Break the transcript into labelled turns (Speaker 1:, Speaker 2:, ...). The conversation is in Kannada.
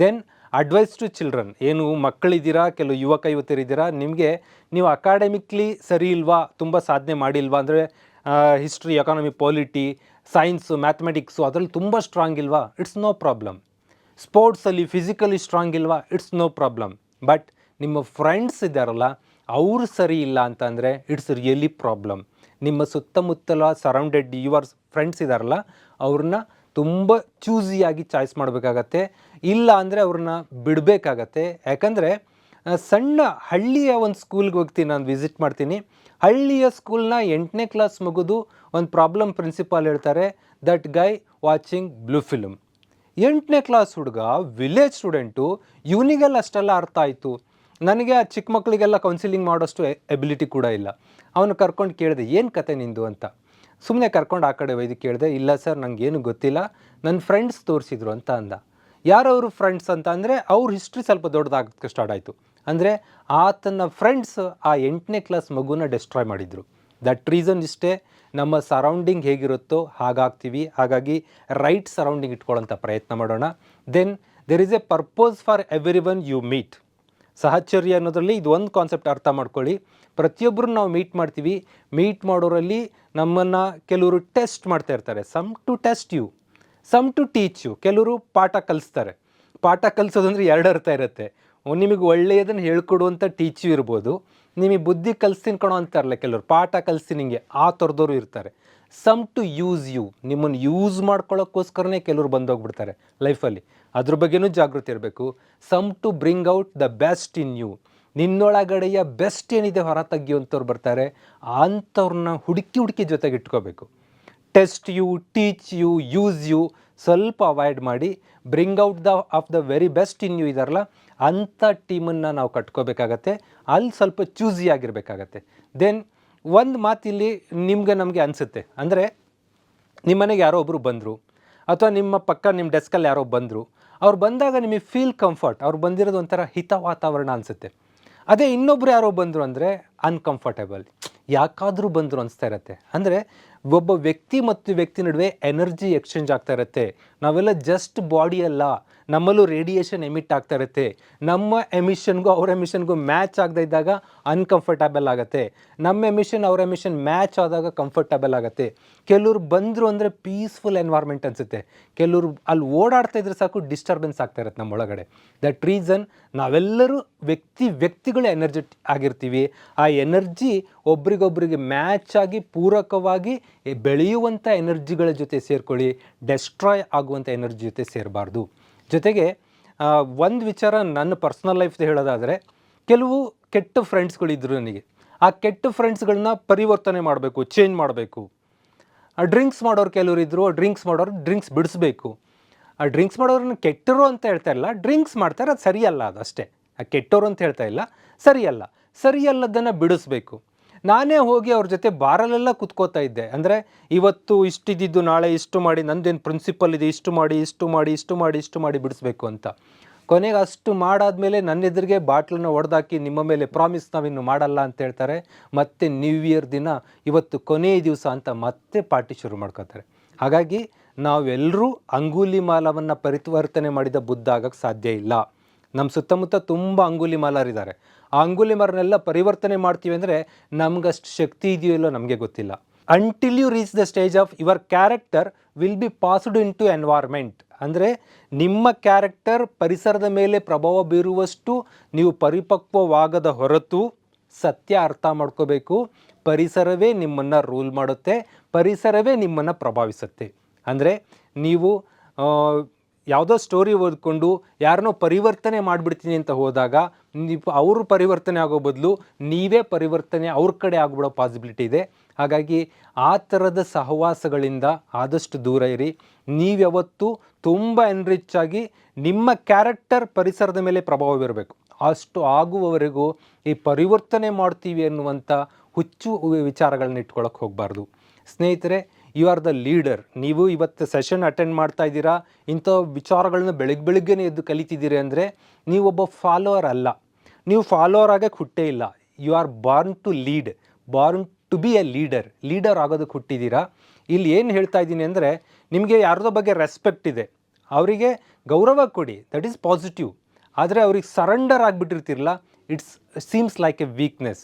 Speaker 1: ದೆನ್ ಅಡ್ವೈಸ್ ಟು ಚಿಲ್ಡ್ರನ್ ಏನು ಮಕ್ಕಳಿದ್ದೀರಾ? ಕೆಲವು ಯುವಕ, ಯುವತಿಯರಿದ್ದೀರಾ? ನಿಮಗೆ ನೀವು ಅಕಾಡೆಮಿಕ್ಲಿ ಸರಿ ಇಲ್ವಾ? ತುಂಬ ಸಾಧನೆ ಮಾಡಿಲ್ವಾ? ಅಂದರೆ history economy polity science mathematics ಅದರಲ್ಲಿ ತುಂಬ ಸ್ಟ್ರಾಂಗ್ ಇಲ್ವಾ? ಇಟ್ಸ್ ನೋ ಪ್ರಾಬ್ಲಮ್ ಸ್ಪೋರ್ಟ್ಸಲ್ಲಿ ಫಿಸಿಕಲಿ ಸ್ಟ್ರಾಂಗ್ ಇಲ್ವಾ? ಇಟ್ಸ್ ನೋ ಪ್ರಾಬ್ಲಮ್ ಬಟ್ ನಿಮ್ಮ ಫ್ರೆಂಡ್ಸ್ ಇದ್ದಾರಲ್ಲ, ಅವರು ಸರಿ ಇಲ್ಲ ಅಂತಂದರೆ ಇಟ್ಸ್ ರಿಯಲಿ ಪ್ರಾಬ್ಲಮ್ ನಿಮ್ಮ ಸುತ್ತಮುತ್ತಲ ಸರೌಂಡೆಡ್ ಯುವರ್ ಫ್ರೆಂಡ್ಸ್ ಇದ್ದಾರಲ್ಲ, ಅವ್ರನ್ನ ತುಂಬ ಚೂಸಿಯಾಗಿ ಚಾಯ್ಸ್ ಮಾಡಬೇಕಾಗತ್ತೆ. ಇಲ್ಲ ಅಂದರೆ ಅವ್ರನ್ನ ಬಿಡಬೇಕಾಗತ್ತೆ. ಯಾಕಂದರೆ ಸಣ್ಣ ಹಳ್ಳಿಯ ಒಂದು ಸ್ಕೂಲ್ಗೆ ಹೋಗ್ತೀನಿ, ನಾನು ವಿಸಿಟ್ ಮಾಡ್ತೀನಿ. ಹಳ್ಳಿಯ ಸ್ಕೂಲ್ನ ಎಂಟನೇ ಕ್ಲಾಸ್ ಮುಗಿದು ಒಂದು ಪ್ರಾಬ್ಲಮ್ ಪ್ರಿನ್ಸಿಪಾಲ್ ಹೇಳ್ತಾರೆ that guy watching blue film ಎಂಟನೇ ಕ್ಲಾಸ್ ಹುಡುಗ ವಿಲೇಜ್ ಸ್ಟೂಡೆಂಟು ಇವನಿಗೆಲ್ಲ ಅಷ್ಟೆಲ್ಲ ಅರ್ಥ ಆಯಿತು. ನನಗೆ ಆ ಚಿಕ್ಕ ಮಕ್ಕಳಿಗೆಲ್ಲ ಕೌನ್ಸಿಲಿಂಗ್ ಮಾಡೋಷ್ಟು ಎಬಿಲಿಟಿ ಕೂಡ ಇಲ್ಲ. ಅವನು ಕರ್ಕೊಂಡು ಕೇಳಿದೆ, ಏನು ಕತೆ ನಿಂದು? ಅಂತ. ಸುಮ್ಮನೆ ಕರ್ಕೊಂಡು ಆ ಕಡೆ ಒಯ್ದು ಕೇಳಿದೆ, ಇಲ್ಲ ಸರ್ ನನಗೇನು ಗೊತ್ತಿಲ್ಲ ನನ್ನ ಫ್ರೆಂಡ್ಸ್ ತೋರಿಸಿದ್ರು ಅಂತ ಅಂದ. ಯಾರವರು ಫ್ರೆಂಡ್ಸ್ ಅಂತ ಅಂದರೆ, ಅವ್ರ ಹಿಸ್ಟ್ರಿ ಸ್ವಲ್ಪ ದೊಡ್ಡದಾಗಕ್ಕೆ ಸ್ಟಾರ್ಟ್ ಆಯಿತು. ಅಂದರೆ, ಆತನ ಫ್ರೆಂಡ್ಸ್ ಆ ಎಂಟನೇ ಕ್ಲಾಸ್ ಮಗುನ ಡೆಸ್ಟ್ರಾಯ್ ಮಾಡಿದರು. ದಟ್ ರೀಸನ್ ಇಷ್ಟೇ, ನಮ್ಮ ಸರೌಂಡಿಂಗ್ ಹೇಗಿರುತ್ತೋ ಹಾಗಾಗ್ತೀವಿ. ಹಾಗಾಗಿ ರೈಟ್ ಸರೌಂಡಿಂಗ್ ಇಟ್ಕೊಳ್ಳೋಂಥ ಪ್ರಯತ್ನ ಮಾಡೋಣ. Then there is a purpose for every one you meet ಸಹಚರ್ಯ ಅನ್ನೋದರಲ್ಲಿ ಇದು ಒಂದು ಕಾನ್ಸೆಪ್ಟ್ ಅರ್ಥ ಮಾಡ್ಕೊಳ್ಳಿ. ಪ್ರತಿಯೊಬ್ಬರು ನಾವು ಮೀಟ್ ಮಾಡ್ತೀವಿ. ಮೀಟ್ ಮಾಡೋರಲ್ಲಿ ನಮ್ಮನ್ನು ಕೆಲವರು ಟೆಸ್ಟ್ ಮಾಡ್ತಾ ಇರ್ತಾರೆ. Some to test you some to teach you ಕೆಲವರು ಪಾಠ ಕಲಿಸ್ತಾರೆ. ಪಾಠ ಕಲಿಸೋದಂದ್ರೆ ಎರಡು ಅರ್ಥ ಇರುತ್ತೆ. ನಿಮಗೆ ಒಳ್ಳೆಯದನ್ನು ಹೇಳ್ಕೊಡುವಂಥ ಟೀಚು ಇರ್ಬೋದು. ನಿಮಗೆ ಬುದ್ಧಿ ಕಲಿಸ್ತೀನಿ ಕಣೋ ಅಂತಾರಲ್ಲ ಕೆಲವರು, ಪಾಠ ಕಲಿಸ್ತೀನಿ ನಿಮಗೆ ಆ ಥರದವರು ಇರ್ತಾರೆ. ಸಮ್ ಟು ಯೂಸ್ ಯು ನಿಮ್ಮನ್ನು ಯೂಸ್ ಮಾಡ್ಕೊಳ್ಳೋಕ್ಕೋಸ್ಕರನೇ ಕೆಲವರು ಬಂದೋಗ್ಬಿಡ್ತಾರೆ ಲೈಫಲ್ಲಿ ಅದ್ರ ಬಗ್ಗೆನೂ ಜಾಗೃತಿ ಇರಬೇಕು. Some to bring out the best in you ನಿನ್ನೊಳಗಡೆಯ best ಏನಿದೆ ಹೊರ ತೆಗಿಯುವಂಥವ್ರು ಬರ್ತಾರೆ. ಅಂಥವ್ರನ್ನ ಹುಡುಕಿ ಹುಡುಕಿ ಜೊತೆಗೆ ಇಟ್ಕೋಬೇಕು. Test you teach you use you ಸ್ವಲ್ಪ ಅವಾಯ್ಡ್ ಮಾಡಿ bring out the of the very best in you ಇದಾರಲ್ಲ ಅಂಥ ಟೀಮನ್ನು ನಾವು ಕಟ್ಕೋಬೇಕಾಗತ್ತೆ. ಅಲ್ಲಿ ಸ್ವಲ್ಪ ಚೂಸಿ ಆಗಿರಬೇಕಾಗತ್ತೆ. ದೆನ್ ಒಂದು ಮಾತಿಲ್ಲಿ ನಿಮ್ಗೆ ನಮಗೆ ಅನಿಸುತ್ತೆ. ಅಂದರೆ ನಿಮ್ಮ ಮನೆಗೆ ಯಾರೋ ಒಬ್ಬರು ಬಂದರು, ಅಥವಾ ನಿಮ್ಮ ಪಕ್ಕ ನಿಮ್ಮ ಡೆಸ್ಕಲ್ಲಿ ಯಾರೋ ಬಂದರು, ಅವ್ರು ಬಂದಾಗ ನಿಮಗೆ ಫೀಲ್ ಕಂಫರ್ಟ್ ಅವ್ರು ಬಂದಿರೋದು ಒಂಥರ ಹಿತ ವಾತಾವರಣ ಅನಿಸುತ್ತೆ. ಅದೇ ಇನ್ನೊಬ್ರು ಯಾರೋ ಬಂದರು ಅಂದರೆ ಅನ್ಕಂಫರ್ಟೇಬಲ್ ಯಾಕಾದರೂ ಬಂದರು ಅನಿಸ್ತಾ ಇರತ್ತೆ. ಅಂದರೆ ಒಬ್ಬ ವ್ಯಕ್ತಿ ಮತ್ತು ವ್ಯಕ್ತಿ ನಡುವೆ ಎನರ್ಜಿ ಎಕ್ಸ್ಚೇಂಜ್ ಆಗ್ತಾ ಇರುತ್ತೆ. ನಾವೆಲ್ಲ ಜಸ್ಟ್ ಬಾಡಿ ಅಲ್ಲ. ನಮ್ಮಲ್ಲೂ ರೇಡಿಯೇಷನ್ ಎಮಿಟ್ ಆಗ್ತಾ ಇರುತ್ತೆ. ನಮ್ಮ ಎಮಿಷನ್ಗೂ ಅವ್ರ ಎಮಿಷನ್ಗೂ ಮ್ಯಾಚ್ ಆಗದೇ ಇದ್ದಾಗ ಅನ್ಕಂಫರ್ಟಬಲ್ ಆಗುತ್ತೆ. ನಮ್ಮ ಎಮಿಷನ್ ಅವ್ರ ಎಮಿಷನ್ ಮ್ಯಾಚ್ ಆದಾಗ ಕಂಫರ್ಟಬಲ್ ಆಗುತ್ತೆ. ಕೆಲವ್ರು ಬಂದರು ಅಂದರೆ ಪೀಸ್ಫುಲ್ ಎನ್ವೈರ್ಮೆಂಟ್ ಅನಿಸುತ್ತೆ. ಕೆಲವ್ರು ಅಲ್ಲಿ ಓಡಾಡ್ತಾ ಇದ್ರೆ ಸಾಕು ಡಿಸ್ಟರ್ಬೆನ್ಸ್ ಆಗ್ತಾ ಇರುತ್ತೆ ನಮ್ಮ ಒಳಗಡೆ. ದಟ್ ರೀಸನ್ ನಾವೆಲ್ಲರೂ ವ್ಯಕ್ತಿ, ವ್ಯಕ್ತಿಗಳು ಎನರ್ಜೆಟಿಕ್ ಆಗಿರ್ತೀವಿ. ಆ ಎನರ್ಜಿ ಒಬ್ರಿಗೊಬ್ರಿಗೆ ಮ್ಯಾಚ್ ಆಗಿ ಪೂರಕವಾಗಿ ಬೆಳೆಯುವಂಥ ಎನರ್ಜಿಗಳ ಜೊತೆ ಸೇರ್ಕೊಳ್ಳಿ. ಡೆಸ್ಟ್ರಾಯ್ ಆಗುವಂಥ ಎನರ್ಜಿ ಜೊತೆ ಸೇರಬಾರ್ದು. ಜೊತೆಗೆ ಒಂದು ವಿಚಾರ ನನ್ನ ಪರ್ಸ್ನಲ್ ಲೈಫ್ದು ಹೇಳೋದಾದರೆ, ಕೆಲವು ಕೆಟ್ಟ ಫ್ರೆಂಡ್ಸ್ಗಳಿದ್ರು ನನಗೆ. ಆ ಕೆಟ್ಟ ಫ್ರೆಂಡ್ಸ್ಗಳನ್ನ ಪರಿವರ್ತನೆ ಮಾಡಬೇಕು, ಚೇಂಜ್ ಮಾಡಬೇಕು. ಡ್ರಿಂಕ್ಸ್ ಮಾಡೋರು ಕೆಲವರು ಇದ್ದರು ಡ್ರಿಂಕ್ಸ್ ಮಾಡೋರು ಡ್ರಿಂಕ್ಸ್ ಬಿಡಿಸ್ಬೇಕು. ಆ ಡ್ರಿಂಕ್ಸ್ ಮಾಡೋರನ್ನ ಕೆಟ್ಟರು ಅಂತ ಹೇಳ್ತಾ ಇಲ್ಲ, ಡ್ರಿಂಕ್ಸ್ ಮಾಡ್ತಾರೆ, ಅದು ಸರಿಯಲ್ಲ ಅದು ಅಷ್ಟೇ. ಆ ಕೆಟ್ಟವರು ಅಂತ ಹೇಳ್ತಾ ಇಲ್ಲ, ಸರಿಯಲ್ಲ. ಸರಿಯಲ್ಲದನ್ನು ಬಿಡಿಸ್ಬೇಕು. ನಾನೇ ಹೋಗಿ ಅವ್ರ ಜೊತೆ ಬಾರಲ್ಲೆಲ್ಲ ಕುತ್ಕೋತಾ ಇದ್ದೆ. ಅಂದರೆ ಇವತ್ತು ಇಷ್ಟಿದ್ದು ನಾಳೆ ಇಷ್ಟು ಮಾಡಿ, ನಂದೇನು ಪ್ರಿನ್ಸಿಪಲ್ ಇದೆ, ಇಷ್ಟು ಮಾಡಿ ಇಷ್ಟು ಮಾಡಿ ಇಷ್ಟು ಮಾಡಿ ಇಷ್ಟು ಮಾಡಿ ಬಿಡಿಸ್ಬೇಕು ಅಂತ. ಕೊನೆಗೆ ಅಷ್ಟು ಮಾಡಾದಮೇಲೆ ನನ್ನ ಎದುರಿಗೆ ಬಾಟ್ಲನ್ನ ಒಡೆದಾಕಿ ನಿಮ್ಮ ಮೇಲೆ ಪ್ರಾಮಿಸ್ ನಾವಿನ್ನು ಮಾಡಲ್ಲ ಅಂತ ಹೇಳ್ತಾರೆ. ಮತ್ತೆ ನ್ಯೂ ಇಯರ್ ದಿನ ಇವತ್ತು ಕೊನೆಯ ದಿವಸ ಅಂತ ಮತ್ತೆ ಪಾರ್ಟಿ ಶುರು ಮಾಡ್ಕೋತಾರೆ. ಹಾಗಾಗಿ ನಾವೆಲ್ಲರೂ ಅಂಗೂಲಿ ಮಾಲವನ್ನು ಪರಿವರ್ತನೆ ಮಾಡಿದ ಬುದ್ಧ ಆಗಕ್ಕೆ ಸಾಧ್ಯ ಇಲ್ಲ. ನಮ್ಮ ಸುತ್ತಮುತ್ತ ತುಂಬ ಅಂಗುಲಿ ಮಾಲರಿದ್ದಾರೆ ಆ ಅಂಗುಲಿ ಮರನೆಲ್ಲ ಪರಿವರ್ತನೆ ಮಾಡ್ತೀವಿ ಅಂದರೆ ನಮಗಷ್ಟು ಶಕ್ತಿ ಇದೆಯೋ ಇಲ್ಲೋ ನಮಗೆ ಗೊತ್ತಿಲ್ಲ. Until you reach the stage of your character will be passed into environment ಅಂದರೆ ನಿಮ್ಮ ಕ್ಯಾರೆಕ್ಟರ್ ಪರಿಸರದ ಮೇಲೆ ಪ್ರಭಾವ ಬೀರುವಷ್ಟು ನೀವು ಪರಿಪಕ್ವವಾಗದ ಹೊರತು ಸತ್ಯ ಅರ್ಥ ಮಾಡ್ಕೋಬೇಕು. ಪರಿಸರವೇ ನಿಮ್ಮನ್ನು ರೂಲ್ ಮಾಡುತ್ತೆ. ಪರಿಸರವೇ ನಿಮ್ಮನ್ನು ಪ್ರಭಾವಿಸುತ್ತೆ. ಅಂದರೆ ನೀವು ಯಾವುದೋ ಸ್ಟೋರಿ ಓದ್ಕೊಂಡು ಯಾರನ್ನೋ ಪರಿವರ್ತನೆ ಮಾಡಿಬಿಡ್ತೀನಿ ಅಂತ ಹೋದಾಗ ಅವರು ಪರಿವರ್ತನೆ ಆಗೋ ಬದಲು ನೀವೇ ಪರಿವರ್ತನೆ ಅವ್ರ ಕಡೆ ಆಗಿಬಿಡೋ ಪಾಸಿಬಿಲಿಟಿ ಇದೆ. ಹಾಗಾಗಿ ಆ ಥರದ ಸಹವಾಸಗಳಿಂದ ಆದಷ್ಟು ದೂರ ಇರಿ. ನೀವ್ಯಾವತ್ತು ತುಂಬ ಎನ್ರಿಚ್ ಆಗಿ ನಿಮ್ಮ ಕ್ಯಾರೆಕ್ಟರ್ ಪರಿಸರದ ಮೇಲೆ ಪ್ರಭಾವ ಬೀರಬೇಕು ಅಷ್ಟು ಆಗುವವರೆಗೂ ಈ ಪರಿವರ್ತನೆ ಮಾಡ್ತೀವಿ ಅನ್ನುವಂಥ ಹುಚ್ಚು ವಿಚಾರಗಳನ್ನ ಇಟ್ಕೊಳ್ಳೋಕೆ ಹೋಗಬಾರ್ದು. ಸ್ನೇಹಿತರೆ ಯು ಆರ್ ದ ಲೀಡರ್ ನೀವು ಇವತ್ತು ಸೆಷನ್ ಅಟೆಂಡ್ ಮಾಡ್ತಾ ಇದ್ದೀರಾ? ಇಂಥ ವಿಚಾರಗಳನ್ನ ಬೆಳಗ್ಗೆ ಬೆಳಿಗ್ಗೆನೇ ಎದ್ದು ಕಲಿತಿದ್ದೀರಿ ಅಂದರೆ ಒಬ್ಬ ಫಾಲೋವರ್ ಅಲ್ಲ. ನೀವು ಫಾಲೋವರ್ ಆಗಕ್ಕೆ ಹುಟ್ಟೇ ಇಲ್ಲ. You are born to lead born to be a leader leader ಆಗೋದಕ್ಕೆ ಹುಟ್ಟಿದ್ದೀರಾ? ಇಲ್ಲಿ ಏನು ಹೇಳ್ತಾ ಇದ್ದೀನಿ ಅಂದರೆ ನಿಮಗೆ ಯಾರ್ದೋ ಬಗ್ಗೆ ರೆಸ್ಪೆಕ್ಟ್ ಇದೆ. ಅವರಿಗೆ ಗೌರವ ಕೊಡಿ. ದಟ್ ಈಸ್ ಪಾಸಿಟಿವ್ ಆದರೆ ಅವ್ರಿಗೆ surrender ಆಗಿಬಿಟ್ಟಿರ್ತಿರಲ್ಲ it's seems like a weakness